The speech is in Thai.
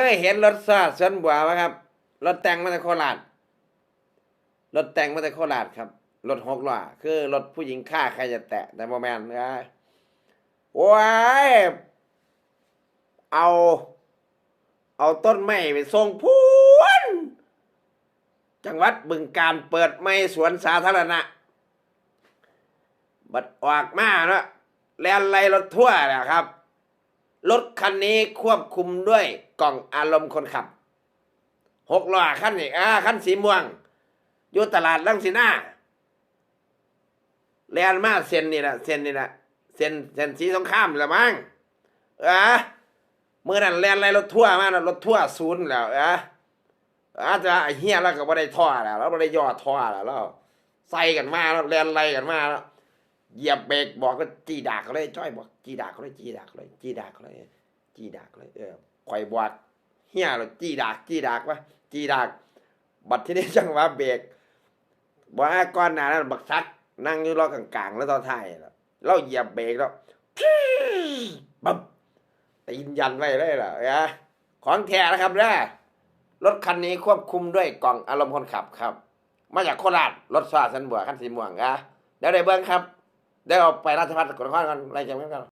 เคยเห็นรถซาสวนบัวไหมครับ รถแต่งมาจากโคราช รถแต่งมาจากโคราชครับ รถหกล้อคือรถผู้หญิงฆ่าใครจะแตะแต่โมแมนนะโอ้ยเอา เอาต้นไม้ไปส่งพูนจังหวัดบึงการเปิดไม่สวนสาธารณะ บัดออกมาเนาะแลนไล่รถทั่วนะครับ รถคันนี้ควบคุมด้วยกล่องอารมณ์คนขับหกล้อคันนี้อ่าคันสีม่วง อยู่ตลาดลังสินาแลนมาเส้นนี่แหละเส้นนี่แหละเส้นเส้นสีสงครามละมั้งอะเมื่อนั้นแลนไล่รถทั่วมานะรถทั่วศูนย์แล้วอะอาจจะเฮียแล้วก็บ่ได้ท่อแล้วแล้วบ่ได้ย่อท่อแล้วแล้วใส่กันมาแล้วแลนไล่กันมาแล้ว เหยียบเบรกบอกก็จีดากเขาเลยจ้อยบอกจีดากเขาเลยจีดากเขาเลยจีดากเขาเลยจีดากเขาเลยเออข่อยบวกเฮียเลยจีดากจีดากวะจีดากบัดที่นี้จังหวะเบรกบอกก้อนหนานั้นบักซักนั่งอยู่ล้อกลางๆ แล้วตอนท้ายแล้วเราเหยียบเบรกแล้วปั๊บตีนยันไว้เลยล่ะนะของแท้นะครับนะรถคันนี้ควบคุมด้วยกล่องอารมณ์คนขับครับ มาจากโคราชรถซาสันบัวคันสีม่วงนะเดี๋ยวได้เบิ้งครับ ได้เอาไปราชพัฒสกลนครกันอะไรจำกัน